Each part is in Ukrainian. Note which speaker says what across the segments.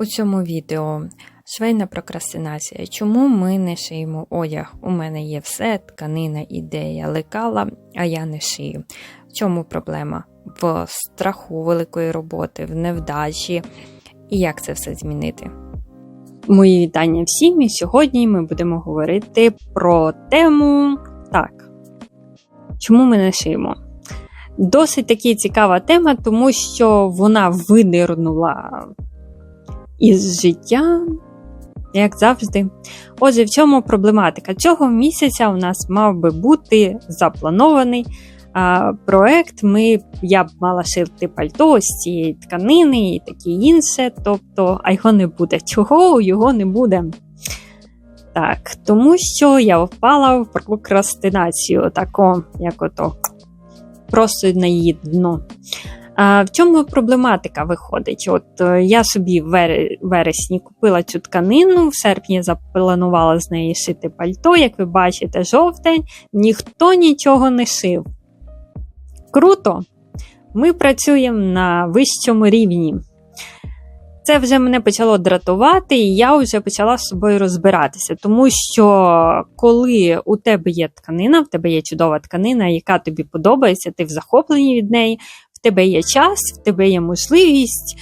Speaker 1: У цьому відео швейна прокрастинація. Чому ми не шиємо одяг? У мене є все, тканина, ідея, лекала, а я не шию. В чому проблема? В страху великої роботи, в невдачі. І як це все змінити? Мої вітання всім, і сьогодні ми будемо говорити про тему так. Чому ми не шиємо? Досить таки цікава тема, тому що вона винирнула із життя, як завжди. Отже, в чому проблематика? Цього місяця у нас мав би бути запланований а, проект. Ми, Я б мала шити пальто з цієї тканини і таке інше. Тобто, а його не буде. Чого його не буде? Так, тому що я впала в прокрастинацію, тако, як ото, просто на її дно. В чому проблематика виходить? От е, Я собі в вересні купила цю тканину, в серпні запланувала з неї шити пальто, як ви бачите, жовтень, ніхто нічого не шив. Круто! Ми працюємо на вищому рівні. Це вже мене почало дратувати, і я вже почала з собою розбиратися. Тому що, коли у тебе є тканина, в тебе є чудова тканина, яка тобі подобається, ти в захопленні від неї, в тебе є час, в тебе є можливість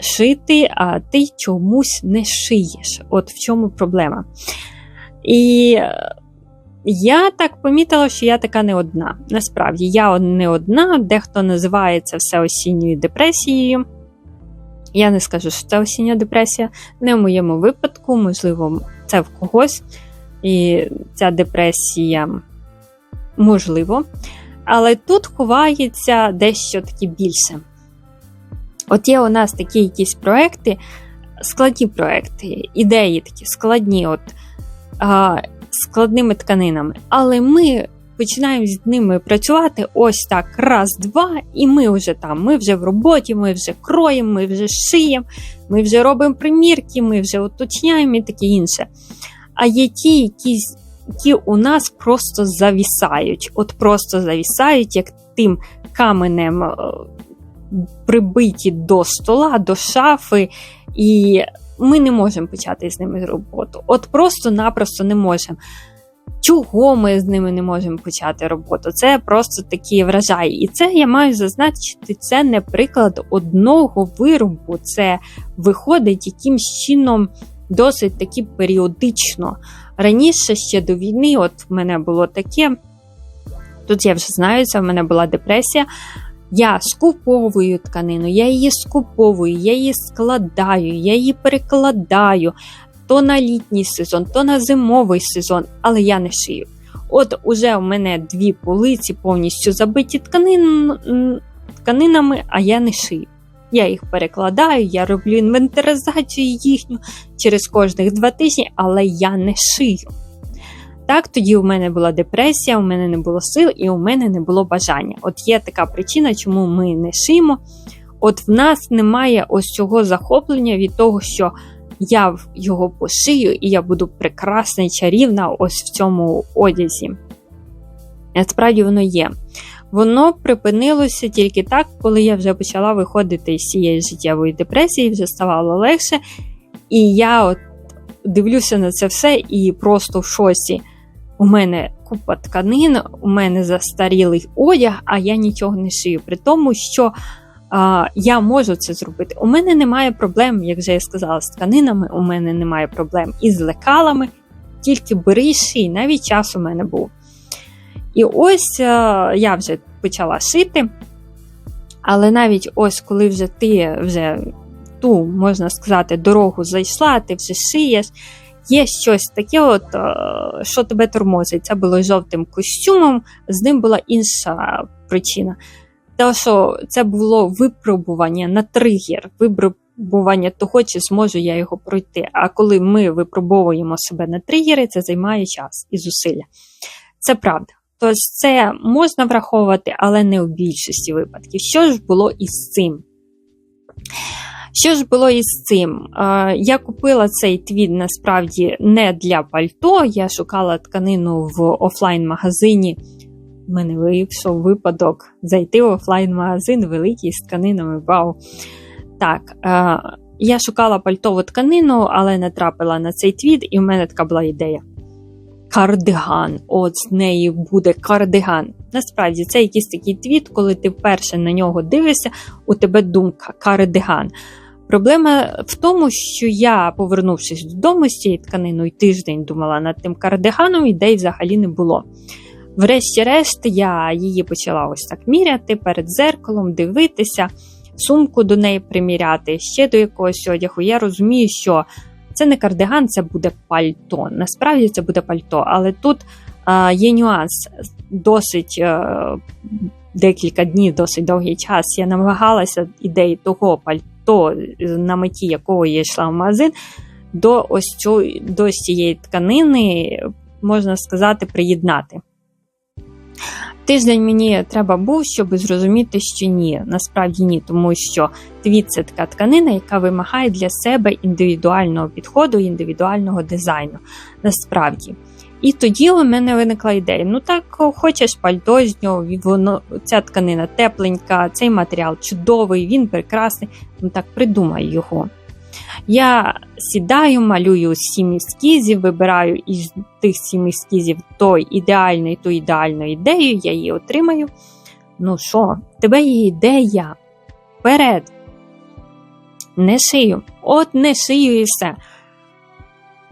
Speaker 1: шити, а ти чомусь не шиєш. От в чому проблема. І я так помітила, що я така не одна. Насправді, я не одна, дехто називає це все осінньою депресією. Я не скажу, що це осіння депресія. Не в моєму випадку, можливо, це в когось. І ця депресія можливо. Але тут ховається дещо таке більше. От є у нас такі якісь проекти, складні проекти, ідеї такі складні, от, а, складними тканинами. Але ми починаємо з ними працювати ось так, раз, два, і ми вже там, ми вже в роботі, ми вже кроємо, ми вже шиємо, ми вже робимо примірки, ми вже уточняємо і таке інше. А є ті, якісь які у нас просто завісають. От просто завісають, як тим каменем е, прибиті до стола, до шафи, і ми не можемо почати з ними роботу. От просто-напросто не можемо. Чого ми з ними не можемо почати роботу? Це просто такі вражає. І це я маю зазначити, це не приклад одного виробу. Це виходить якимсь чином досить таки періодично. Раніше ще до війни, от в мене було таке, тут я вже знаю, це в мене була депресія. Я скуповую тканину, я її скуповую, я її складаю, я її перекладаю то на літній сезон, то на зимовий сезон, але я не шию. От уже у мене дві полиці повністю забиті тканин, тканинами, а я не шию. Я їх перекладаю, я роблю інвентаризацію їхню через кожних два тижні, але я не шию. Так, тоді у мене була депресія, у мене не було сил і у мене не було бажання. От є така причина, чому ми не шиємо. От в нас немає ось цього захоплення від того, що я його пошию, і я буду прекрасна чарівна ось в цьому одязі. Насправді воно є. Воно припинилося тільки так, коли я вже почала виходити з цієї життєвої депресії, вже ставало легше. І я от дивлюся на це все і просто в шоці. У мене купа тканин, у мене застарілий одяг, а я нічого не шию. При тому, що а, я можу це зробити. У мене немає проблем, як вже я сказала, з тканинами, у мене немає проблем із лекалами, тільки бери ший, навіть час у мене був. І ось а, я вже почала шити. Але навіть ось коли вже ти вже ту, можна сказати, дорогу зайшла, ти вже шиєш, є щось таке, от, що тебе тормозить. Це було жовтим костюмом, з ним була інша причина. Те, що це було випробування на тригер, випробування того, чи зможу я його пройти. А коли ми випробовуємо себе на тригери, це займає час і зусилля. Це правда. Тож це можна враховувати, але не у більшості випадків. Що ж було із цим? Що ж було із цим? Я купила цей твід насправді не для пальто. Я шукала тканину в офлайн-магазині. У мене вийшов випадок зайти в офлайн-магазин великий з тканинами. Вау! Так, Я шукала пальтову тканину, але натрапила на цей твіт, і в мене така була ідея. Кардиган, от з неї буде кардиган. Насправді, це якийсь такий твіт, коли ти вперше на нього дивишся, у тебе думка кардиган. Проблема в тому, що я, повернувшись додому з цією тканиною, тиждень думала над тим кардиганом, ідей взагалі не було. Врешті-решт, я її почала ось так міряти перед зеркалом, дивитися, сумку до неї приміряти, ще до якогось одягу. Я розумію, що це не кардиган, це буде пальто. Насправді це буде пальто, але тут а, є нюанс. Досить а, декілька днів, досить довгий час. Я намагалася ідеї того пальто, на меті якого я йшла в магазин, до ось цього, до цієї тканини, можна сказати, приєднати. Тиждень мені треба був, щоб зрозуміти, що ні, насправді ні, тому що твіт це така тканина, яка вимагає для себе індивідуального підходу, індивідуального дизайну. Насправді. І тоді у мене виникла ідея: ну так, хочеш пальто з нього, воно ця тканина тепленька, цей матеріал чудовий, він прекрасний. Ну так придумай його. Я сідаю, малюю сім ескізів, вибираю із тих сім ескізів той ідеальний, ту ідеальну ідею, я її отримаю. Ну що, тебе є ідея? Вперед! Не шию. От не шию і все.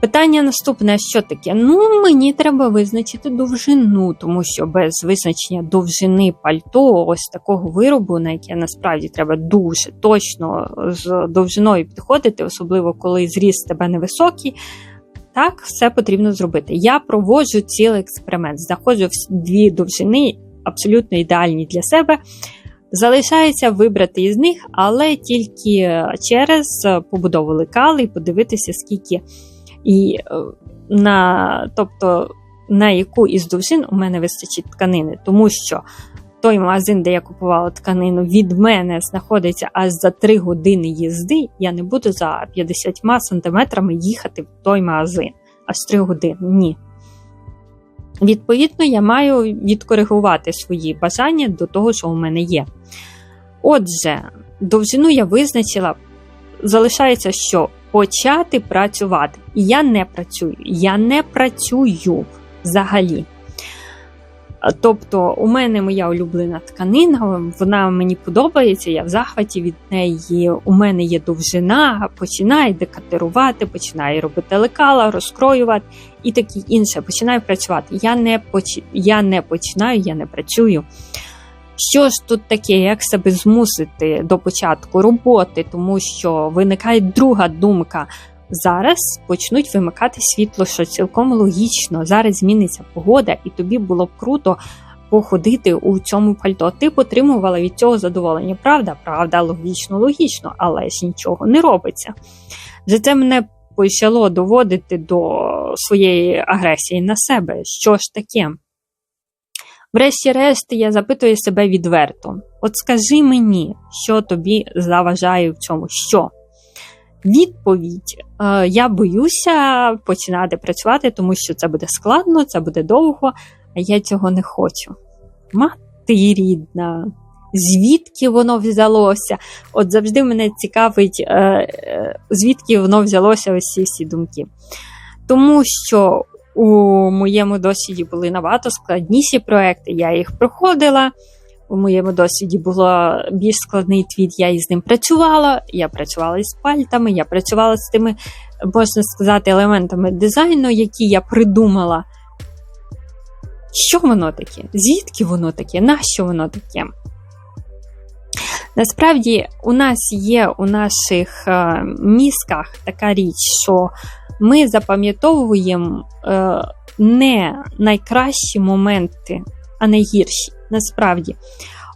Speaker 1: Питання наступне: що таке? Ну, мені треба визначити довжину, тому що без визначення довжини пальто, ось такого виробу, на яке насправді треба дуже точно з довжиною підходити, особливо коли зріст тебе невисокий. Так, все потрібно зробити. Я проводжу цілий експеримент, знаходжу дві довжини, абсолютно ідеальні для себе. Залишається вибрати із них, але тільки через побудову лекали і подивитися, скільки. І е, на тобто, на яку із довжин у мене вистачить тканини, тому що той магазин, де я купувала тканину, від мене знаходиться аж за 3 години їзди. Я не буду за 50 сантиметрами їхати в той магазин. Аж 3 години. Ні. Відповідно, я маю відкоригувати свої бажання до того, що у мене є. Отже, довжину я визначила, залишається, що почати працювати. І я не працюю. Я не працюю взагалі. Тобто, у мене моя улюблена тканина, вона мені подобається, я в захваті від неї. У мене є довжина, починаю декатерувати, починаю робити лекала, розкроювати і таке інше. Починаю працювати. Я не поч... я не починаю, я не працюю. Що ж тут таке, як себе змусити до початку роботи, тому що виникає друга думка. Зараз почнуть вимикати світло, що цілком логічно. Зараз зміниться погода, і тобі було б круто походити у цьому пальто. Ти отримувала від цього задоволення. Правда, правда, логічно, логічно, але ж нічого не робиться. За це мене почало доводити до своєї агресії на себе. Що ж таке? Врешті-решт, я запитую себе відверто: от скажи мені, що тобі заважає в цьому? Що? Відповідь: е, я боюся починати працювати, тому що це буде складно, це буде довго, а я цього не хочу. Мати рідна, звідки воно взялося? От завжди мене цікавить, е, е, звідки воно взялося ось ці всі думки. Тому що у моєму досвіді були набагато складніші проекти, я їх проходила. У моєму досвіді було більш складний твіт, я із ним працювала. Я працювала із пальтами, я працювала з тими, можна сказати, елементами дизайну, які я придумала. Що воно таке? Звідки воно таке? Нащо воно таке? Насправді, у нас є у наших е, мізках така річ, що ми запам'ятовуємо е, не найкращі моменти, а найгірші. Насправді.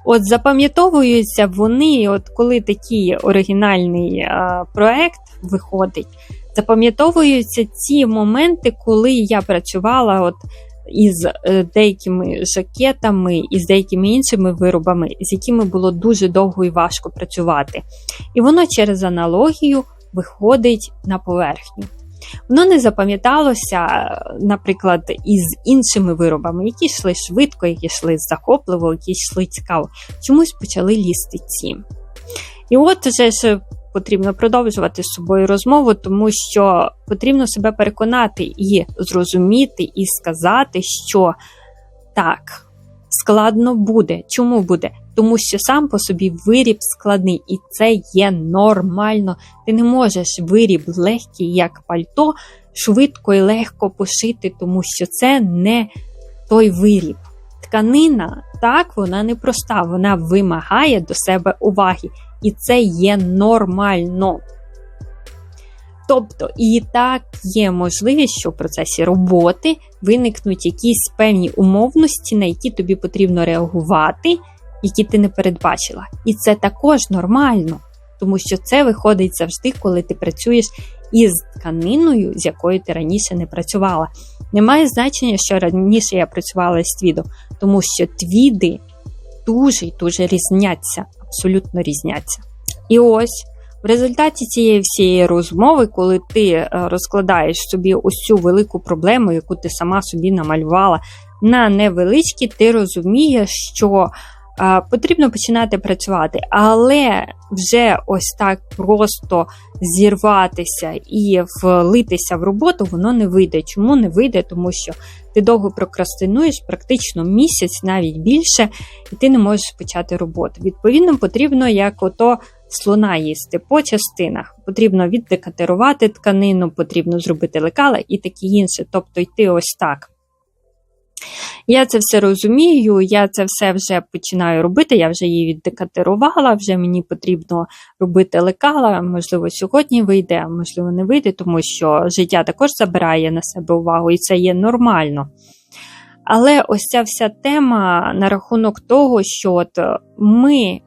Speaker 1: От запам'ятовуються вони, от коли такий оригінальний е, проект виходить, запам'ятовуються ці моменти, коли я працювала от із е, деякими жакетами і з деякими іншими виробами, з якими було дуже довго і важко працювати. І воно через аналогію виходить на поверхню. Воно не запам'яталося, наприклад, із іншими виробами, які йшли швидко, які йшли захопливо, які йшли цікаво. Чомусь почали лізти ці. І от вже ж потрібно продовжувати з собою розмову, тому що потрібно себе переконати і зрозуміти, і сказати, що так, складно буде. Чому буде? Тому що сам по собі виріб складний, і це є нормально. Ти не можеш виріб легкий, як пальто, швидко і легко пошити, тому що це не той виріб. Тканина, так, вона не проста, вона вимагає до себе уваги. І це є нормально. Тобто, і так є можливість, що в процесі роботи виникнуть якісь певні умовності, на які тобі потрібно реагувати, які ти не передбачила. І це також нормально, тому що це виходить завжди, коли ти працюєш із тканиною, з якою ти раніше не працювала. Немає значення, що раніше я працювала з твідом, тому що твіди дуже і дуже різняться, абсолютно різняться. І ось. В результаті цієї всієї розмови, коли ти е, розкладаєш собі ось цю велику проблему, яку ти сама собі намалювала на невеличкі, ти розумієш, що потрібно починати працювати, але вже ось так просто зірватися і влитися в роботу, воно не вийде. Чому не вийде? Тому що ти довго прокрастинуєш, практично місяць, навіть більше, і ти не можеш почати роботу. Відповідно, потрібно як ото слона їсти по частинах. Потрібно віддекатерувати тканину, потрібно зробити лекала і таке інше, тобто йти ось так. Я це все розумію, я це все вже починаю робити, я вже її віддекатерувала, вже мені потрібно робити лекала. Можливо, сьогодні вийде, а можливо, не вийде, тому що життя також забирає на себе увагу, і це є нормально. Але ось ця вся тема на рахунок того, що от ми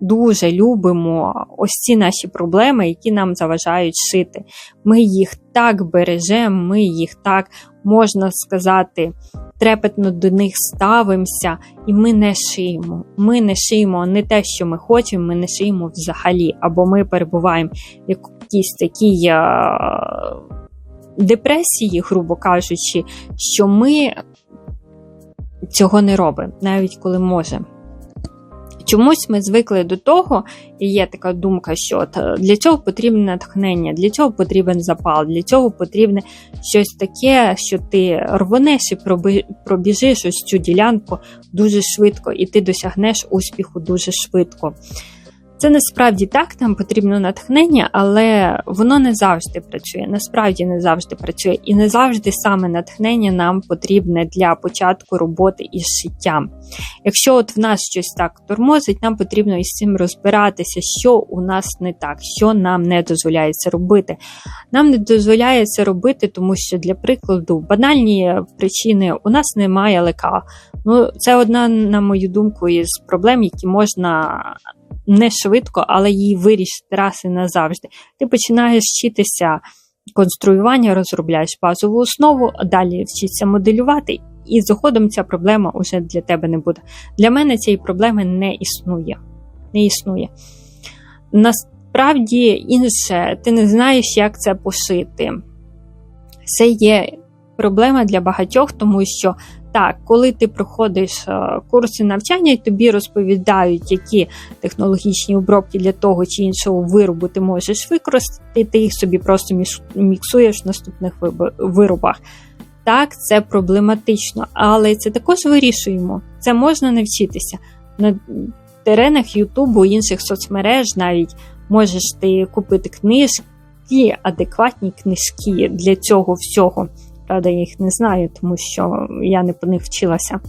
Speaker 1: дуже любимо ось ці наші проблеми, які нам заважають шити. Ми їх так бережемо, ми їх так, можна сказати, трепетно до них ставимося, і ми не шиємо. Ми не шиємо не те, що ми хочемо, ми не шиємо взагалі, або ми перебуваємо в якійсь такій депресії, грубо кажучи, що ми цього не робимо, навіть коли можемо. Чомусь ми звикли до того, і є така думка, що е, для цього потрібне натхнення, для цього потрібен запал, для цього потрібне щось таке, що ти рвонеш і пробіжиш ось цю ділянку дуже швидко, і ти досягнеш успіху дуже швидко. Це насправді так, нам потрібно натхнення, але воно не завжди працює. Насправді не завжди працює, і не завжди саме натхнення нам потрібне для початку роботи із шиттям. Якщо от в нас щось так тормозить, нам потрібно із цим розбиратися, що у нас не так, що нам не дозволяється робити. Нам не дозволяється робити, тому що, для прикладу, банальні причини у нас немає лекала. Ну, Це одна, на мою думку, із проблем, які можна не швидко, але її вирішити раз і назавжди. Ти починаєш вчитися конструювання, розробляєш базову основу, далі вчишся моделювати, і згодом ця проблема вже для тебе не буде. Для мене цієї проблеми не існує. Не існує. Насправді інше, ти не знаєш, як це пошити. Це є проблема для багатьох, тому що так, коли ти проходиш е, курси навчання і тобі розповідають, які технологічні обробки для того чи іншого виробу ти можеш використати, ти їх собі просто міксуєш в наступних виробах. Так, це проблематично, але це також вирішуємо. Це можна навчитися. На теренах Ютубу, інших соцмереж навіть можеш ти купити книжки, адекватні книжки для цього всього. Правда, їх не знаю, тому що я не по них вчилася.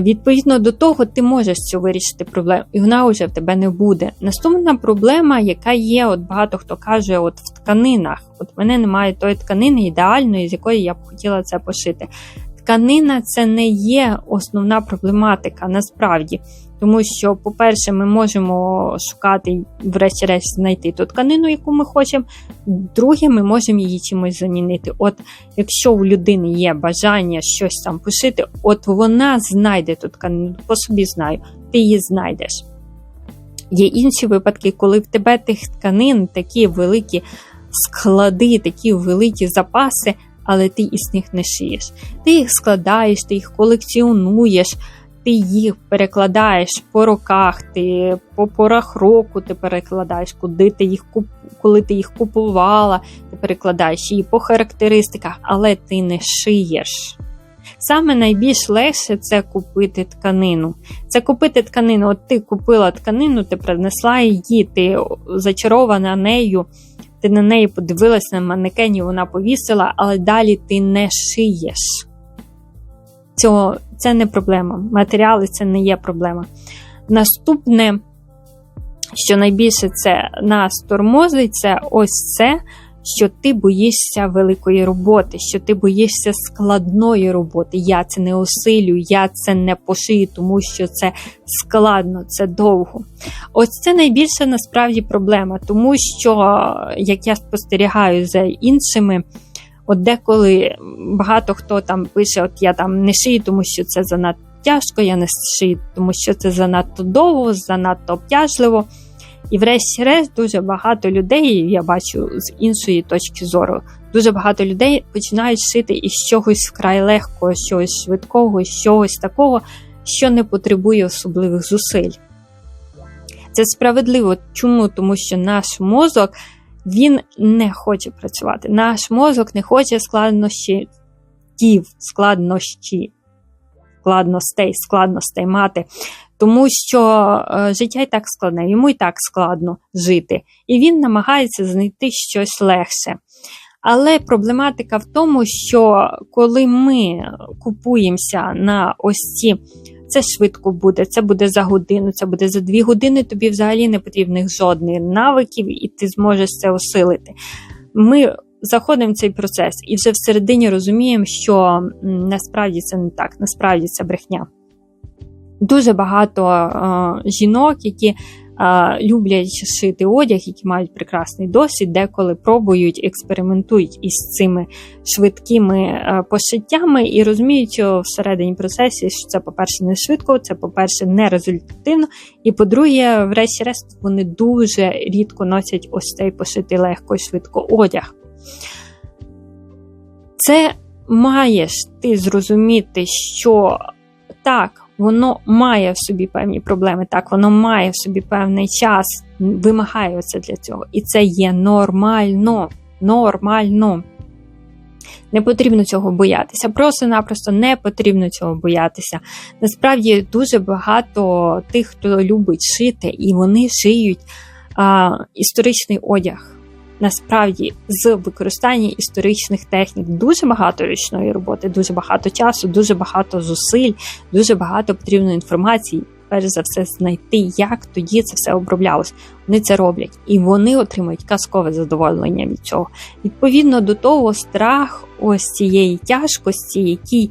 Speaker 1: Відповідно до того, ти можеш цю вирішити проблему, і вона вже в тебе не буде. Наступна проблема, яка є, от багато хто каже, от в тканинах. От в мене немає тої тканини ідеальної, з якої я б хотіла це пошити. Тканина це не є основна проблематика насправді. Тому що, по-перше, ми можемо шукати, врешті-решт, знайти ту тканину, яку ми хочемо. Друге, ми можемо її чимось замінити. От якщо у людини є бажання щось там пошити, от вона знайде ту тканину, по собі знаю, ти її знайдеш. Є інші випадки, коли в тебе тих тканин такі великі склади, такі великі запаси, але ти із них не шиєш. Ти їх складаєш, ти їх колекціонуєш ти їх перекладаєш по роках, ти по порах року ти перекладаєш, куди ти їх куп... коли ти їх купувала, ти перекладаєш її по характеристиках, але ти не шиєш. Саме найбільш легше це купити тканину. Це купити тканину. От ти купила тканину, ти принесла її, ти зачарована нею, ти на неї подивилась на манекені, вона повісила, але далі ти не шиєш. Цього, Це не проблема. Матеріали це не є проблема. Наступне, що найбільше це нас тормозить, це ось це що ти боїшся великої роботи, що ти боїшся складної роботи. Я це не осилю, я це не пошию, тому що це складно, це довго. Ось це найбільша насправді проблема, тому що, як я спостерігаю за іншими. От деколи багато хто там пише: От я там не шию, тому що це занадто тяжко, я не шию, тому що це занадто довго, занадто обтяжливо. І, врешті-решт, дуже багато людей, я бачу з іншої точки зору, дуже багато людей починають шити із чогось вкрай легкого, чогось швидкого, чогось такого, що не потребує особливих зусиль. Це справедливо. Чому? Тому що наш мозок він не хоче працювати. Наш мозок не хоче складнощі, складнощі, складностей, складностей мати тому що е, життя і так складне, йому і так складно жити, і він намагається знайти щось легше. Але проблематика в тому, що коли ми купуємося на ось ці, це швидко буде, це буде за годину, це буде за дві години, тобі взагалі не потрібних жодних навиків, і ти зможеш це осилити. Ми заходимо в цей процес і вже всередині розуміємо, що насправді це не так, насправді це брехня. Дуже багато е, жінок, які люблять шити одяг, які мають прекрасний досвід, деколи пробують, експериментують із цими швидкими е, пошиттями і розуміють всередині процесі, що це, по-перше, не швидко, це, по-перше, не результативно. І по-друге, врешті-решт, вони дуже рідко носять ось цей пошитий легко і швидко одяг. Це маєш ти зрозуміти, що так воно має в собі певні проблеми, так, воно має в собі певний час, вимагає це для цього. І це є нормально. Нормально. Не потрібно цього боятися. Просто-напросто не потрібно цього боятися. Насправді дуже багато тих, хто любить шити, і вони шиють а, історичний одяг насправді з використання історичних технік дуже багато ручної роботи, дуже багато часу, дуже багато зусиль, дуже багато потрібної інформації. Перш за все, знайти, як тоді це все оброблялось. Вони це роблять, і вони отримують казкове задоволення від цього. Відповідно до того, страх ось цієї тяжкості, який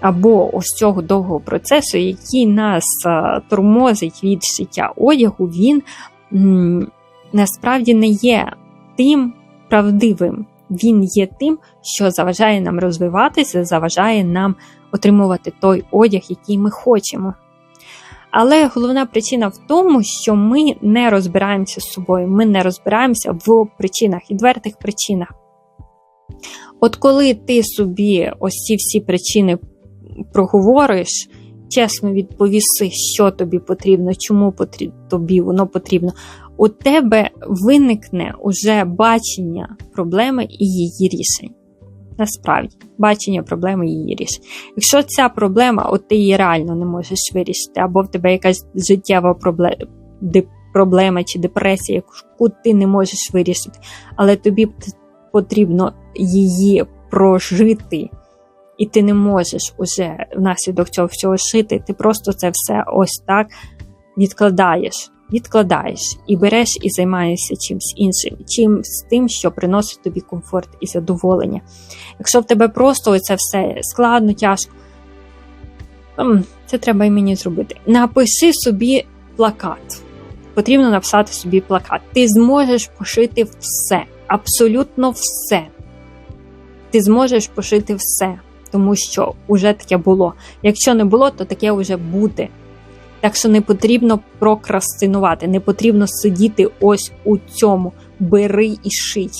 Speaker 1: або ось цього довгого процесу, який нас тормозить від шиття одягу, він м, насправді не є тим правдивим. Він є тим, що заважає нам розвиватися, заважає нам отримувати той одяг, який ми хочемо. Але головна причина в тому, що ми не розбираємося з собою, ми не розбираємося в причинах, відвертих причинах. От коли ти собі ось ці всі причини проговориш, чесно відповіси, що тобі потрібно, чому потрібно, тобі воно потрібно, у тебе виникне уже бачення проблеми і її рішень. Насправді, бачення проблеми і її рішень. Якщо ця проблема, от ти її реально не можеш вирішити, або в тебе якась життєва проблема чи депресія, яку ти не можеш вирішити, але тобі потрібно її прожити, і ти не можеш уже внаслідок цього всього шити, ти просто це все ось так відкладаєш відкладаєш і береш і займаєшся чимось іншим, чим з тим, що приносить тобі комфорт і задоволення. Якщо в тебе просто це все складно, тяжко, це треба і мені зробити. Напиши собі плакат. Потрібно написати собі плакат. Ти зможеш пошити все, абсолютно все. Ти зможеш пошити все, тому що вже таке було. Якщо не було, то таке вже буде. Так що не потрібно прокрастинувати, не потрібно сидіти ось у цьому. Бери і ший.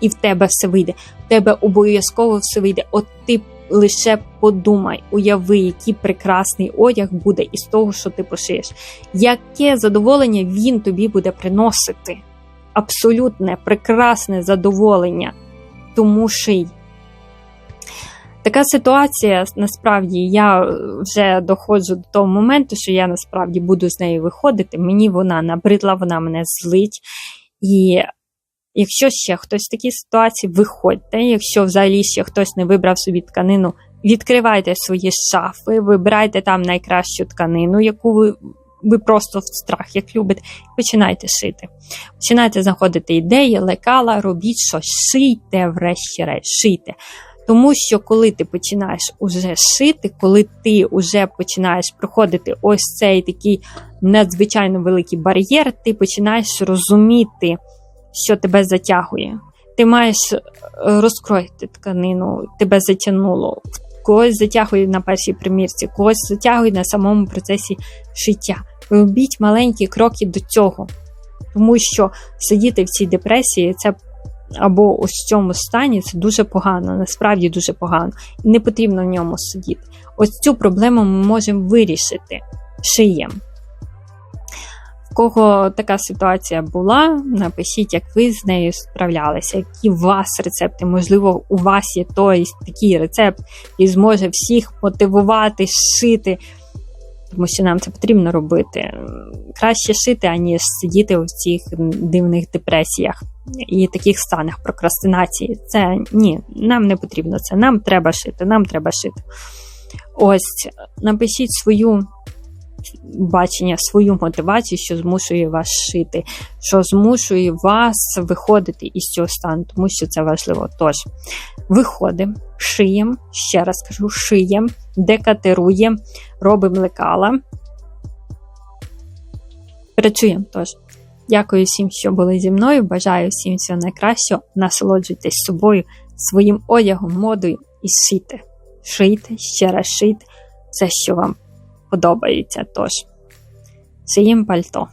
Speaker 1: І в тебе все вийде. В тебе обов'язково все вийде. От ти лише подумай, уяви, який прекрасний одяг буде із того, що ти пошиєш. Яке задоволення він тобі буде приносити? Абсолютне, прекрасне задоволення. Тому ший. Така ситуація насправді я вже доходжу до того моменту, що я насправді буду з нею виходити. Мені вона набридла, вона мене злить. І якщо ще хтось в такій ситуації, виходьте. Якщо взагалі ще хтось не вибрав собі тканину, відкривайте свої шафи, вибирайте там найкращу тканину, яку ви. Ви просто в страх, як любите, починайте шити. Починайте знаходити ідеї, лекала, робіть щось, шийте, врешті-решт, шийте. Тому що коли ти починаєш уже шити, коли ти вже починаєш проходити ось цей такий надзвичайно великий бар'єр, ти починаєш розуміти, що тебе затягує. Ти маєш розкроїти тканину, тебе затягнуло. Когось затягує на першій примірці, когось затягує на самому процесі шиття. Робіть маленькі кроки до цього, тому що сидіти в цій депресії це або ось в цьому стані це дуже погано, насправді дуже погано. І не потрібно в ньому сидіти. Ось цю проблему ми можемо вирішити шиєм. В кого така ситуація була, напишіть, як ви з нею справлялися, які у вас рецепти. Можливо, у вас є той такий рецепт, який зможе всіх мотивувати, шити тому що нам це потрібно робити. Краще шити, аніж сидіти у цих дивних депресіях і таких станах прокрастинації. Це ні, нам не потрібно це. Нам треба шити, нам треба шити. Ось, напишіть свою бачення, свою мотивацію, що змушує вас шити, що змушує вас виходити із цього стану, тому що це важливо. Тож, виходимо, шиємо, ще раз кажу, шиємо, декатеруємо, робимо лекала. Працюємо тож. Дякую всім, що були зі мною. Бажаю всім всього найкращого. Насолоджуйтесь собою, своїм одягом, модою і шийте. Шийте, ще раз шийте все, що вам подобається. Тож, шиєм пальто.